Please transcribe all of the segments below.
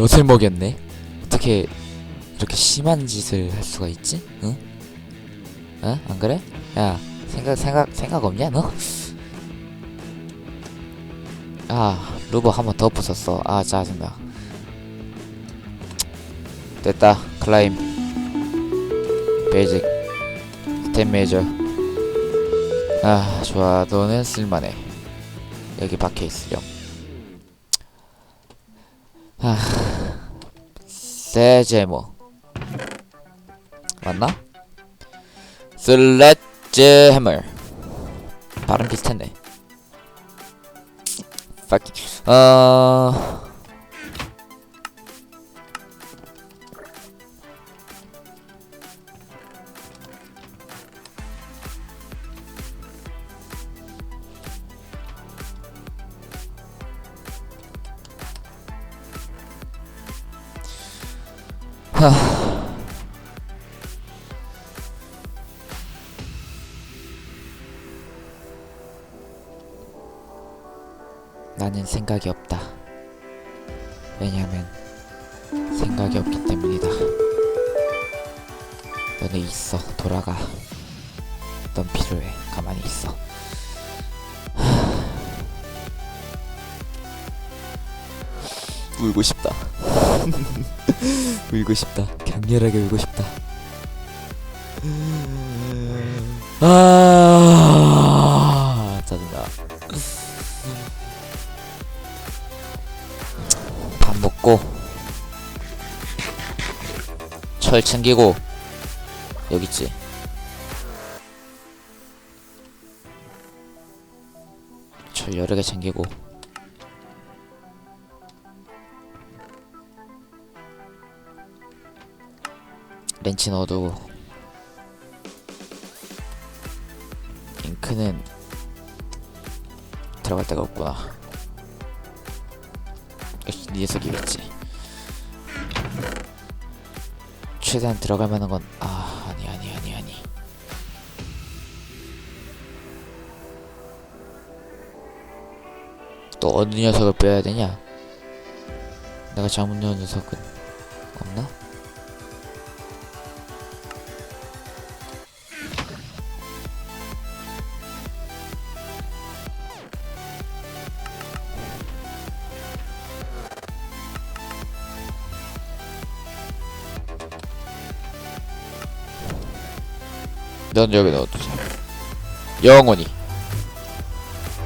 엿을 먹였네. 어떻게 이렇게 심한 짓을 할 수가 있지? 응? 어? 안 그래? 야, 생각 생각 생각 없냐 너? 아, 루버 한 번 더 부쉈어. 아, 짜증나. 됐다. 클라임. 베이직. 스텝 메이저. 아, 좋아. 너는 쓸만해. 여기 박혀 있으렴. 아, 세제모. 맞나? 슬래지 해머. 발음 비슷했네. 어. 하. 나는 생각이 없다. 왜냐하면 생각이 없기 때문이다. 너는 있어 돌아가. 울고 싶다. 격렬하게 울고 싶다. 아 짜증나. 밥 먹고 철 챙기고 여기 있지. 철 여러 개 챙기고 렌치 넣어두고 잉크는 들어갈 데가 없구나. 역시 네 녀석이겠지. 최대한 들어갈 만한 건 아, 아니 아니 아니 아니. 또 어느 녀석을 빼야 되냐? 내가 잘못 넣은 녀석은 없나? 넌 여기 넣어두자. 영원히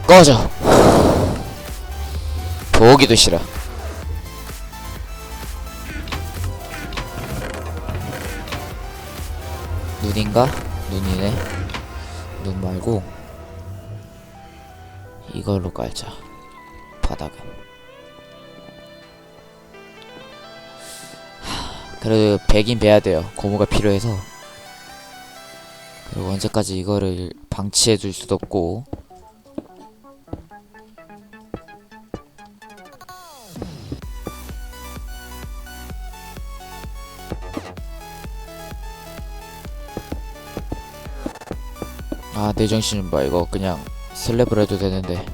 꺼져. 보기도 싫어. 눈인가? 눈이네. 눈 말고 이걸로 깔자. 바닥은. 하, 그래도 배긴 배야 돼요. 고무가 필요해서. 언제까지 이거를 방치해 둘 수도 없고. 아 내 정신 좀봐 이거 그냥 슬랩을 해도 되는데.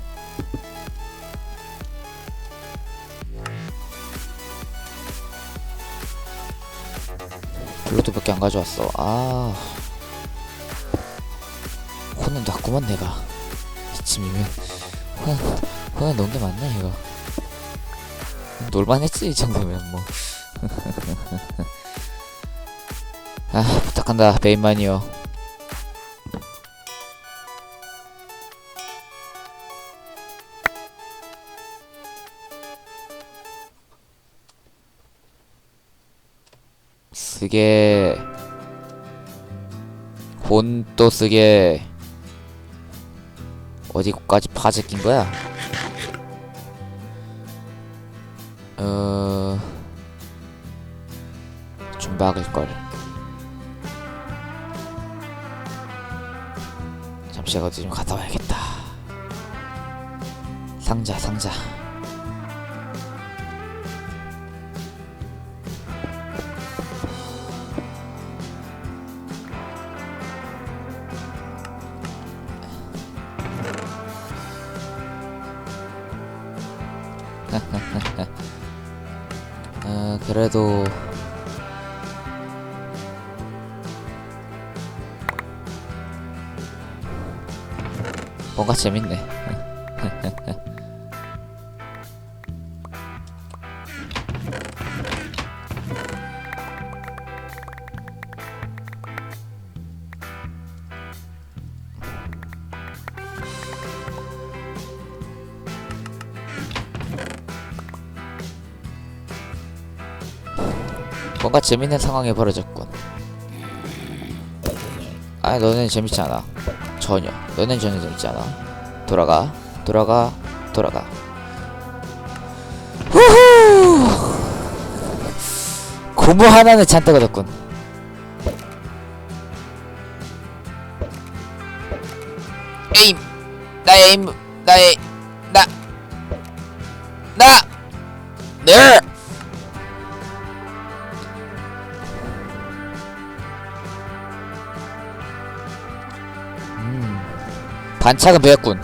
블루투밖에 안 가져왔어. 아 혼은 났구만 내가. 이쯤이면 혼, 혼은 넣은 게 맞네 이거. 놀만했지 이 정도면 뭐. 아, 부탁한다 베인만이요. 쓰게. 혼또 쓰게 어디까지 파즈 낀 거야? 어... 좀 막을걸. 잠시 어디 좀 갔다 와야겠다. 상자 상자 그래도 뭔가 재밌네. 뭔가 재밌는 상황이 벌어졌군. 아, 너는 재밌지 않아. 전혀. 너는 전혀 재밌지 않아. 돌아가, 돌아가, 돌아가. 후후! 고무 하나는 잔뜩 얻었군. 에임! 나의 에임! 나의, 나! 나! 네! 반짝은 뺐군.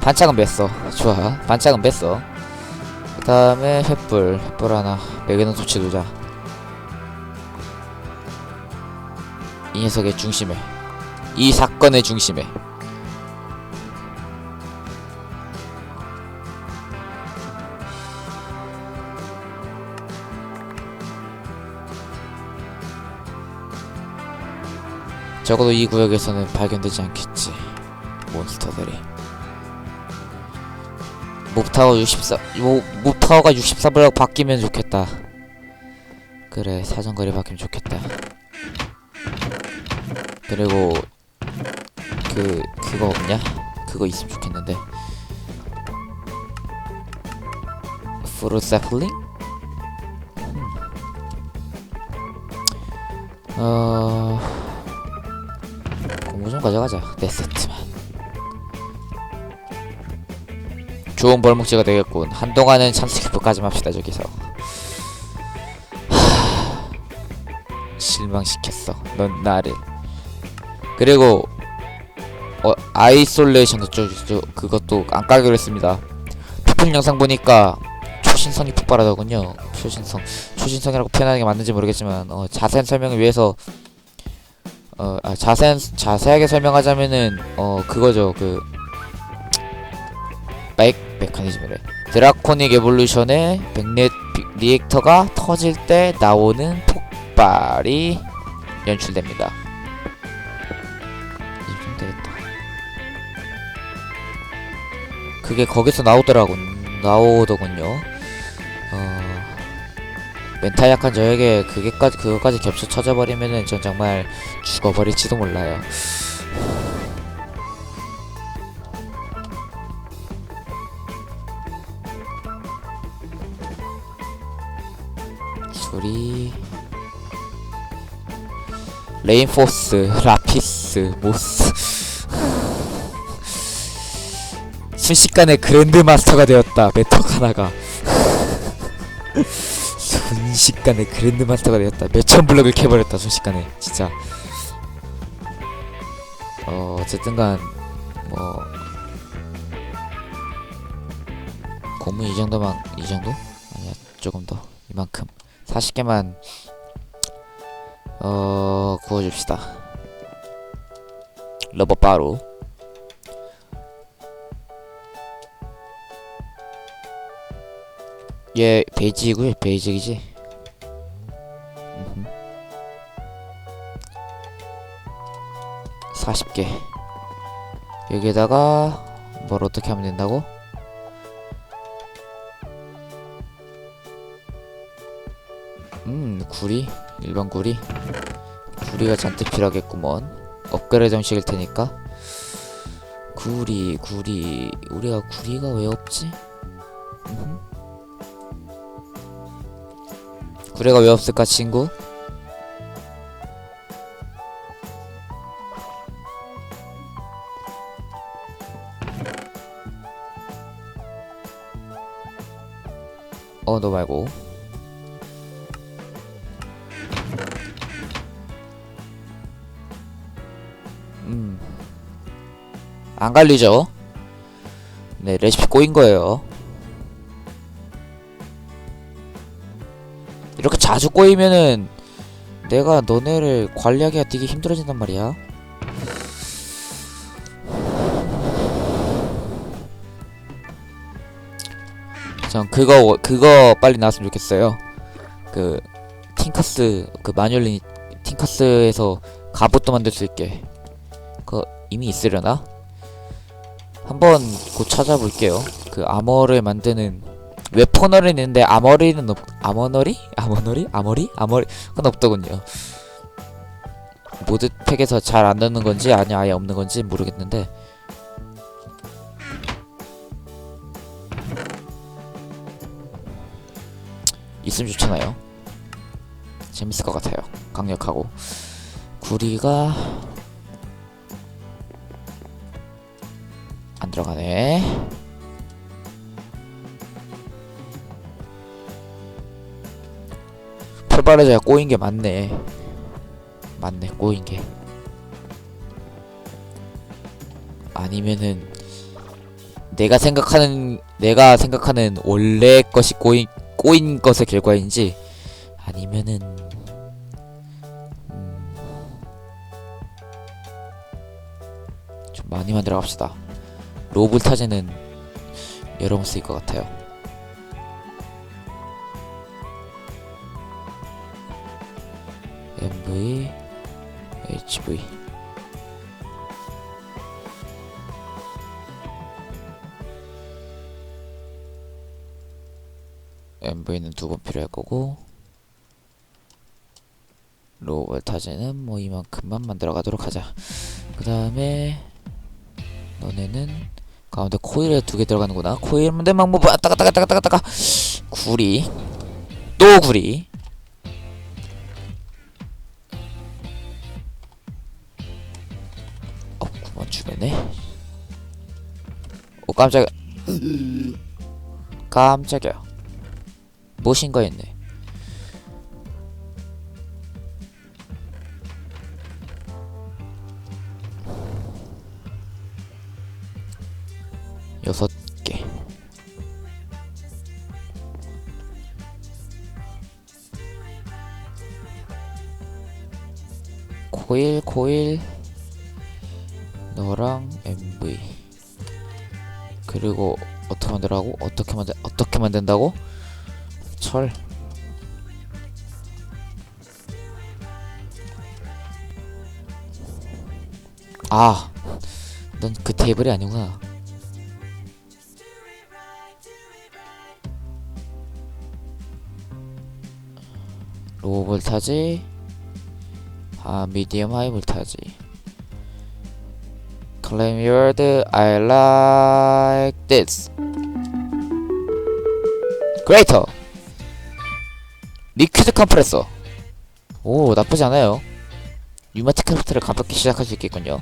반짝은 뺐어. 좋아. 반짝은 뺐어. 그 다음에 횃불. 횃불 하나. 매개는 도치 두자. 이 녀석의 중심에. 이 사건의 중심에. 적어도 이 구역에서는 발견되지 않겠지. 몬스터들이. 몹타워 64, 모, 몹타워가 64블럭 바뀌면 좋겠다. 그래, 사정거리 바뀌면 좋겠다. 그리고, 그, 그거 없냐? 그거 있으면 좋겠는데. 프루 세플링? 음. 어... 가져가자. 네 세트만. 좋은 벌목지가 되겠군. 한동안은 참스키프까지 합시다 저기서. 하... 실망시켰어 넌 나를. 그리고 어 아이솔레이션도 저, 저 그것도 안 까기로 했습니다. 피플 영상 보니까 초신성이 폭발하더군요. 초신성 초신성이라고 표현하는 게 맞는지 모르겠지만 어, 자세한 설명을 위해서 어, 아, 자세한, 자세하게 설명하자면은, 어, 그거죠. 그, 백, 메커니즘이래. 드라코닉 에볼루션의 백넷 비- 리액터가 터질 때 나오는 폭발이 연출됩니다. 이좀 되겠다. 그게 거기서 나오더라군, 나오더군요. 어, 멘탈 약한 저에게 그게까지, 그거까지 겹쳐 쳐져버리면은 전 정말 죽어버릴지도 몰라요. 소리. 레인포스 라피스 모스. 순식간에 그랜드 마스터가 되었다 메턱 하나가 순식간에 그랜드 마스터가 되었다. 몇천 블럭을 캐버렸다 순식간에. 진짜. 어 어쨌든간 뭐 고문 이 정도만 이 정도? 아니야 조금 더. 이만큼. 40개만 어 구워줍시다. 러버 바로 얘 베이직이고요 베이직이지 음흠. 40개 여기에다가 뭘 어떻게 하면 된다고? 음 구리 일반 구리 구리가 잔뜩 필요하겠구먼 업그레이드 정식일 테니까 구리 구리 우리가 구리가 왜 없지? 음흠. 구리가 왜 없을까 친구? 어 너 말고 음. 안 갈리죠? 네, 레시피 꼬인 거예요. 자주 꼬이면은 내가 너네를 관리하기가 되게 힘들어진단 말이야. 전 그거 그거 빨리 나왔으면 좋겠어요. 그 팅커스 그 마뉴얼린 팅커스에서 갑옷도 만들 수 있게. 그거 이미 있으려나? 한번 곧 찾아볼게요. 그 아머를 만드는 웨퍼너리 있는데 아머리는 없 아머너리? 아머너리? 아머리? 아머리 그건 없더군요. 모드 팩에서 잘 안 넣는 건지 아니 아예 없는 건지 모르겠는데 있으면 좋잖아요. 재밌을 것 같아요. 강력하고 구리가 안 들어가네. 풀바레자가 꼬인 게 맞네. 맞네, 꼬인 게. 아니면은 내가 생각하는 내가 생각하는 원래 것이 꼬인 꼬인 것의 결과인지 아니면은 음, 좀 많이 만들어 갑시다. 로블 타제는 여러 번 쓰일 것 같아요. MV, HV. MV는 두 번 필요할 거고 로벌 타제는 뭐 이만큼만 만들어 가도록 하자. 그 다음에 너네는 가운데 코일에 두 개 들어가는구나. 코일 만들 방법 왔다 갔다 갔다 갔다 갔다 구리 또 구리 주변에. 오 깜짝이야. 깜짝이야. 뭐신 거였네? 여섯 개. 코일 코일 그리고 어떻게 만들라고 어떻게 만들 어떻게 만든다고 철 아, 넌 그 테이블이 아니구나. 로우 볼타지, 아 미디엄 하이 볼타지. Claim your word, I like this. Greater. 리퀴드 컴프레서. 오 나쁘지 않아요. 뉴마틱 크래프트를 가볍게 시작할 수 있겠군요.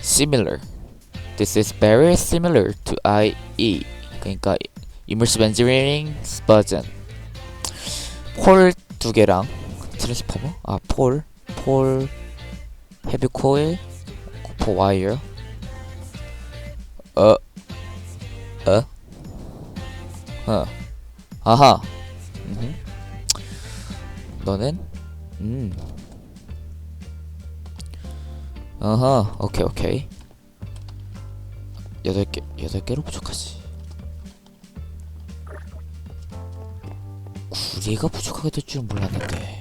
Similar. This is very similar to IE. 그러니까 Immersive Engineering 버전. 폴두 개랑 트랜스포머. 아 폴, 폴, 헤비 코일, 코퍼 와이어. 어, 어, 어, 아하. 음흠. 너는 음. 어허, 오케이, 오케이. 여덟 개, 여덟 개로 부족하지. 구리가 부족하게 될 줄은 몰랐는데.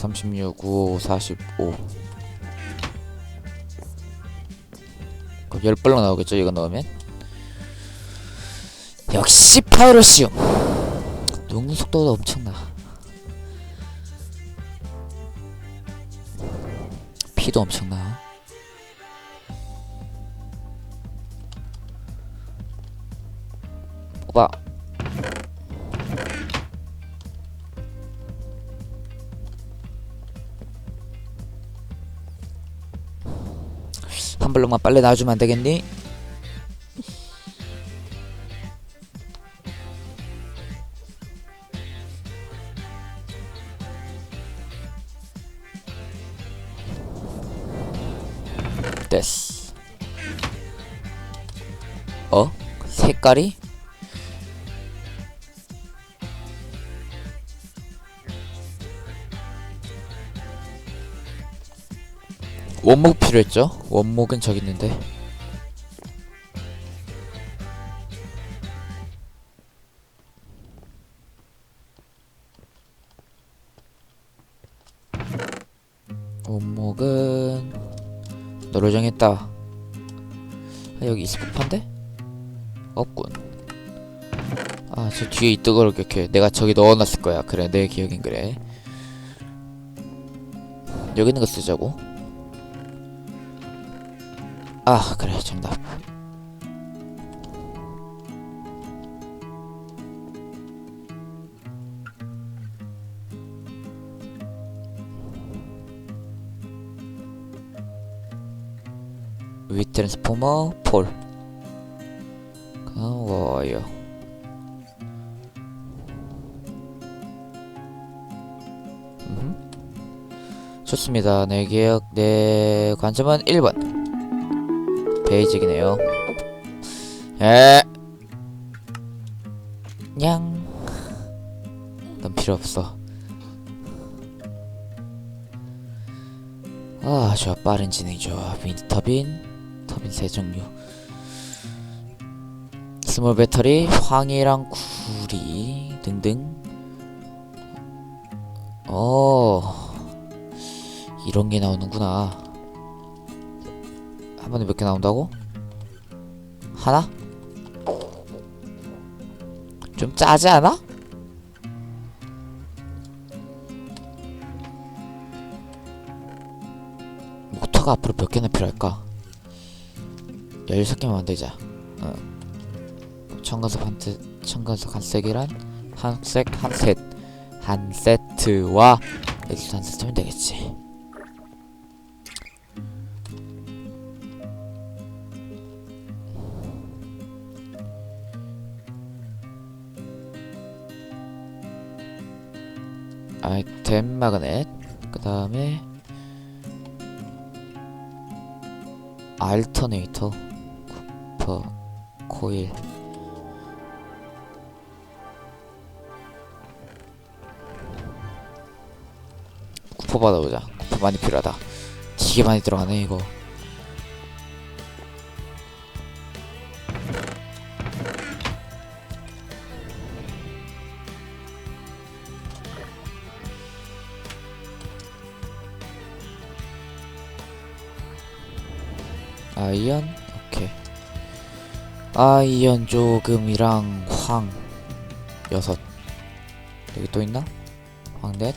사, 삼십육, 오, 사십오. 그럼 열 발로 나오겠죠 이거 넣으면? 역시 파이로시움. 녹는 속도가 엄청나. 피도 엄청나. 뽑아 그동안 빨리 나와주면 안되겠니? 됐어 어? 색깔이? 필요했죠? 원목은 저기 있는데. 원목은 너로 정했다. 아, 여기 있을 법한데? 없군. 아 저 뒤에 있더걸 이렇게 내가 저기 넣어놨을 거야. 그래 내 기억엔 그래. 여기 있는 거 쓰자고 아 그래 정답. 위 트랜스포머 폴 가워요. 음. 좋습니다. 내 기억 내 관점은 1번 베이직이네요 에 냥. 넌 필요 없어. 아, 좋아. 빠른 진행 좋아. 윈드 터빈, 터빈 세 종류. 스몰 배터리, 황이랑 구리 등등. 어, 이런 게 나오는구나. 한 번에 몇 개 나온다고? 하나? 좀 짜지 않아? 모터가 앞으로 몇 개나 필요할까? 16개만 만들자 어. 청가석 한 세, 청가석 한 색이란 한색 한셋 한 세트와 여기서 한 세트면 되겠지 아이템 마그넷. 그 다음에 알터네이터 쿠퍼 코일. 쿠퍼 받아보자. 쿠퍼 많이 필요하다. 되게 많이 들어가네 이거 아이언? 오케이. 아이언 조금이랑 황 여섯. 여기 또 있나? 황넷.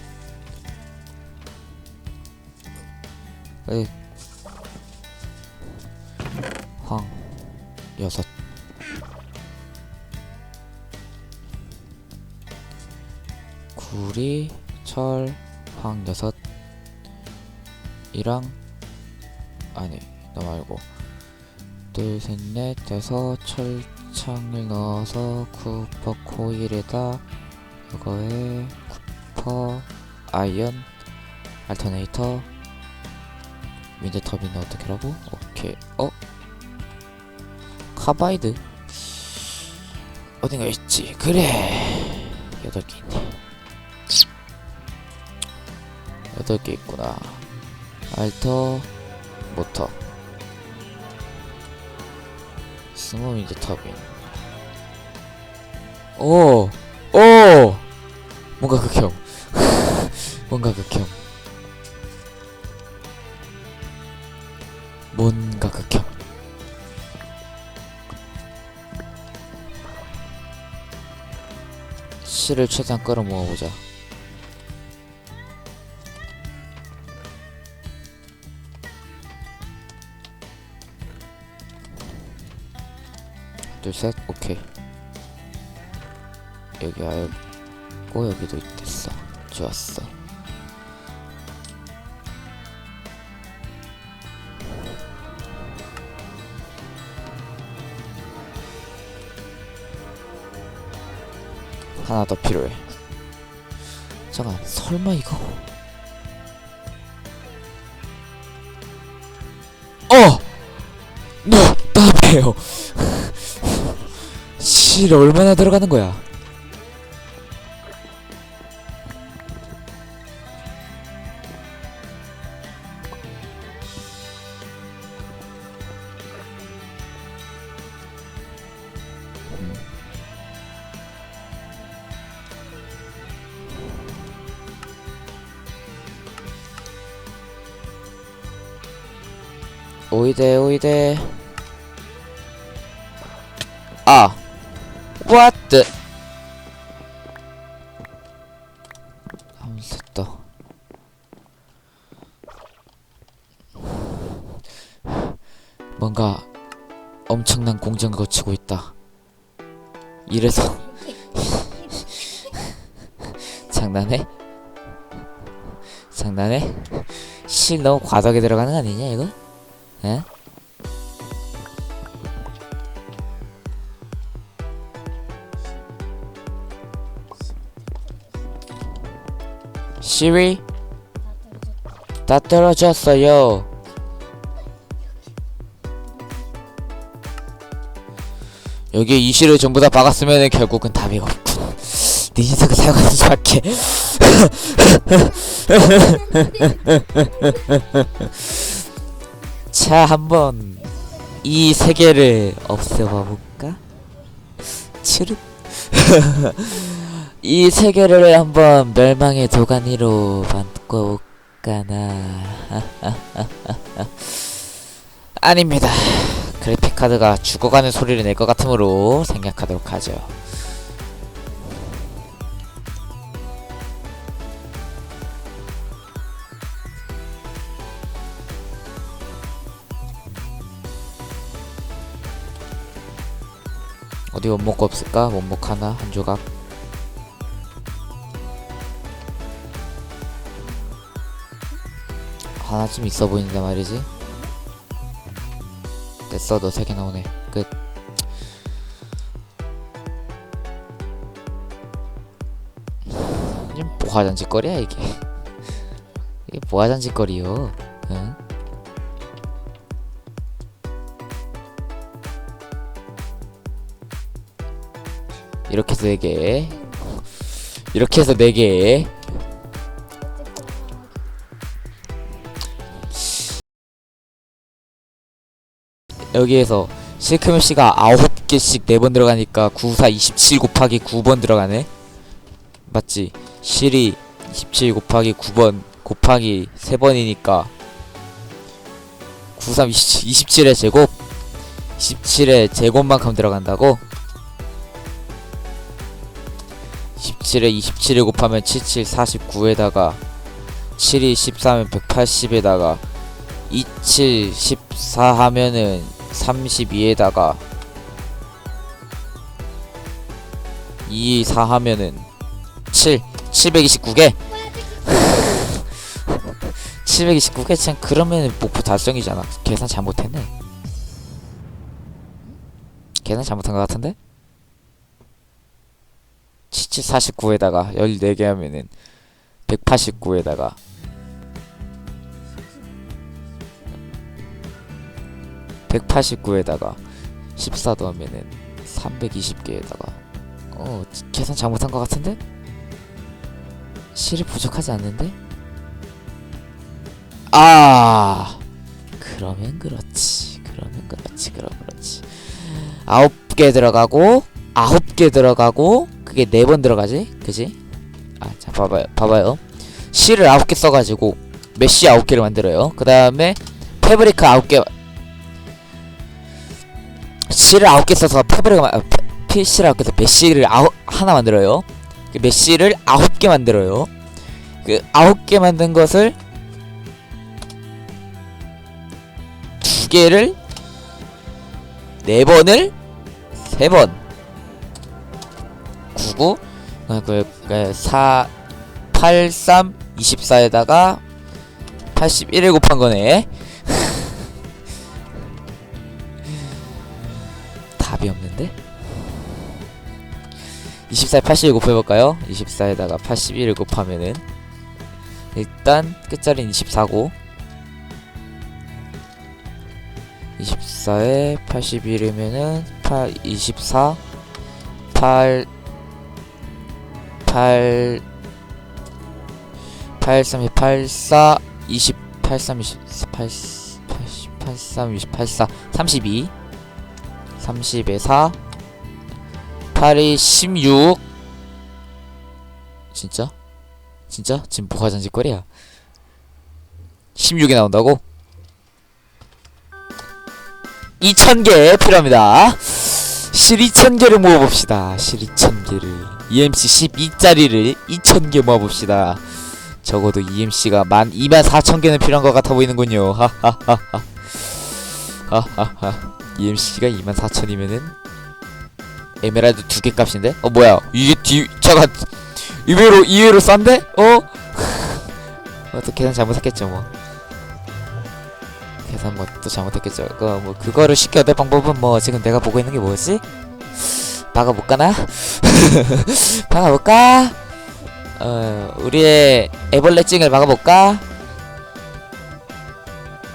황 여섯. 구리 철 황 여섯. 이랑 아니 너 말고 둘, 셋, 넷, 다섯 철창을 넣어서 쿠퍼 코일에다 이거에 쿠퍼 아이언 알터네이터 윈드 터빈은 어떻게 하라고? 오케이. 어? 카바이드? 어딘가 있지. 그래. 여덟 개 있네. 여덟 개 있구나. 알터 모터 스모 윈드 터빈 오! 오! 뭔가 극혐 뭔가 극혐 뭔가 극혐 실을 최대한 끌어 모아보자 둘 셋 오케이. 여기 알고 여기도 있댔어. 좋았어. 하나 더 필요해. 잠깐 설마 이거? 어! 뭐예요? 실 얼마나 들어가는 거야? 오이대 오이대 아 What the 아무튼 뭔가 엄청난 공정을 거치고 있다 이래서 장난해? 장난해? 실 너무 과도하게 들어가는 거 아니냐 이거? 시리? 다 떨어졌어요. 여기에 이 실을 전부 다 박았으면 결국은 답이 없군. 네 녀석을 사용하는 수밖에. 자, 한번 이 세계를 없애봐 볼까? 치르? 이 세계를 한번 멸망의 도가니로 바꿔볼까나? 아닙니다. 그래픽 카드가 죽어가는 소리를 낼 것 같으므로 생략하도록 하죠. 어디 원목 없을까? 원목 하나 한 조각. 하나쯤 있어 보이는데 말이지. 됐어, 너 세 개 나오네. 끝. 이게 뭐가 잔짓거리야 이게? 이게 뭐가 잔짓거리요? 응? 이렇게 해서 네 개. 이렇게 해서 네 개. 여기에서 실크맨 씨가 아홉 개씩 네번 들어가니까 94 27 곱하기 9번 들어가네. 맞지? 실이 27 곱하기 9번 곱하기 3번이니까 93 27, 27의 제곱 27의 제곱만큼 들어간다고? 17에 27을 곱하면 77 49에다가 7이 13은 180에다가 27 14 하면은 32에다가 2 4 하면은 7 729개. 729개 참 그러면 목표 달성이잖아. 계산 잘못했네. 계산 잘못한 것 같은데? 77 49에다가 14개 하면은 189에다가 189에다가 14 더하면은 320개에다가 어 계산 잘못한 것 같은데? 실이 부족하지 않는데? 아 그러면 그렇지 그러면 그렇지 그럼 그렇지 아홉 개 들어가고 아홉 개 들어가고 그게 네 번 들어가지 그지? 아자 봐봐요 봐봐요 실을 아홉 개 써가지고 메쉬 아홉 개를 만들어요 그 다음에 패브리크 아홉 개 실을 아홉 개 써서 패브리크 마- 아, 패- 필실을 아홉 개 써서 메쉬를 아홉 하나 만들어요. 그 메쉬를 아홉 개 만들어요. 그 아홉 개 만든 것을 두 개를 네 번을 세 번. 99 어, 그, 그, 4 83 24에다가 81을 곱한 거네 24에 81 곱해볼까요? 24에다가 81을 곱하면은 일단 끝자리는 24고 24 24에 81이면은 8 24 8 8 8 3 84 20 83 20 8 83 20 84 32 30에 4 8이 16 진짜? 진짜? 지금 뭐가 잔짓거리야? 16이 나온다고? 2000개 필요합니다. 실 2000개를 모아봅시다. 실 2000개를. EMC 12짜리를 2000개 모아봅시다. 적어도 EMC가 만 24,000개는 필요한 것 같아 보이는군요. 하하하하. 하하하. EMC가 24,000이면은 에메랄드 두 개 값인데? 어 뭐야 이게 뒤 잠깐 의외로 의외로 싼데? 어? 어또 계산 잘못했겠죠 뭐 계산 뭐 또 잘못했겠죠 그 뭐 그거를 쉽게 얻을 방법은 뭐 지금 내가 보고 있는 게 뭐지? 박아볼까나? 박아볼까? 어 우리의 애벌레증을 막아볼까?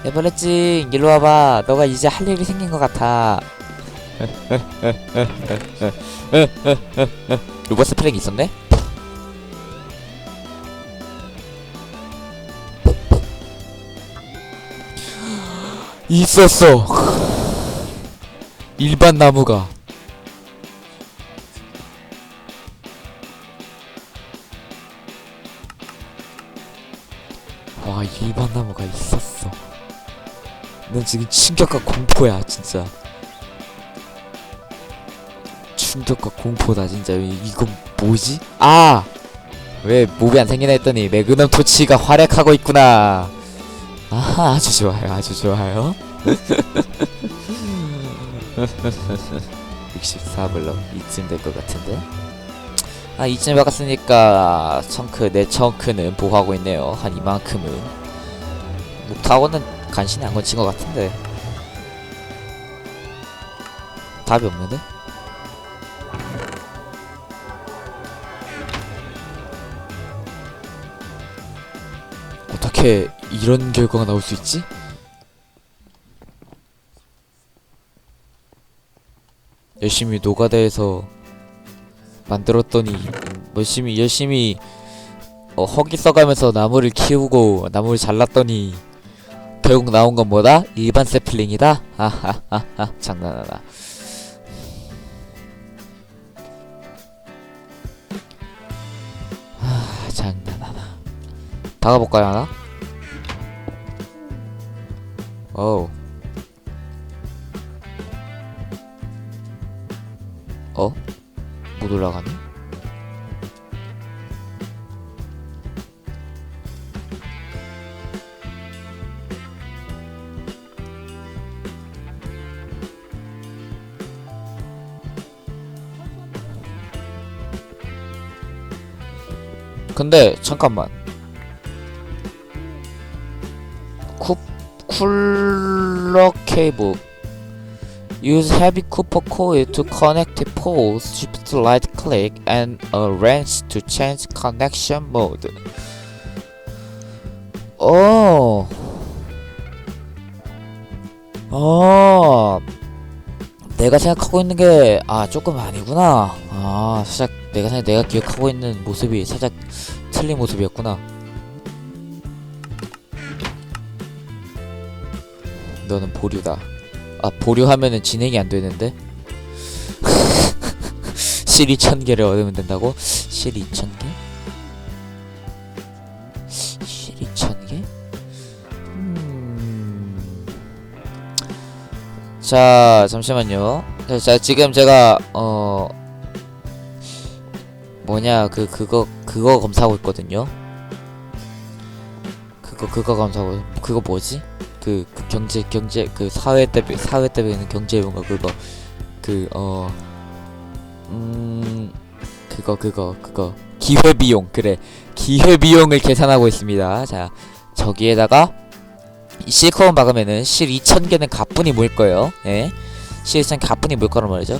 애벌레증 일로 와봐 너가 이제 할 일이 생긴 것 같아 로봇 스프링 있었네? 있었어. 일반 나무가. 와 일반 나무가 있었어. 난 지금 충격과 공포야 진짜 충격과 공포다 진짜. 이- 이건 뭐지? 아! 왜 몹이 안 생기나 했더니 매그넘 토치가 활약하고 있구나. 아 아주 좋아요 아주 좋아요. 64블럭 이쯤 될 것 같은데. 아 이쯤 박았으니까 청크 내 청크는 보호하고 있네요. 한 이만큼은. 목타고는 간신히 안 건친 것 같은데. 답이 없는데? 어떻게 이런 결과가 나올 수 있지? 열심히 노가다에서 만들었더니 열심히 열심히 어, 허기 써가면서 나무를 키우고 나무를 잘랐더니 결국 나온 건 뭐다? 일반 세플링이다? 하하하하 장난하나 하 장난하나 박아볼까요 하나? 어우 어? 못 올라가네? 근데 잠깐만 쿨러 케이블 Use heavy copper coil to connect poles. Shift right click and a wrench to change connection mode. 어. 어. 내가 생각하고 있는 게 아 조금 아니구나. 아 살짝 내가 생각 내가 기억하고 있는 모습이 살짝 틀린 모습이었구나. 너는 보류다. 아 보류하면은 진행이 안 되는데 실 2,000개를 얻으면 된다고? 실 2,000개? 실 2,000개? 음... 자 잠시만요 자, 자 지금 제가 어 뭐냐 그 그거 그거 검사하고 있거든요 그거 그거 검사하고 그거 뭐지? 그, 그 경제 경제 그 사회 때문에 사회 때문에 경제 뭔가 그거 그어 음 그거 그거 그거 기회 비용 그래 기회 비용을 계산하고 있습니다. 자 저기에다가 이 실컷 박으면은 실 2,000개는 가뿐히 모일 거예요. 예. 실 2,000 가뿐히 모일 거란 말이죠.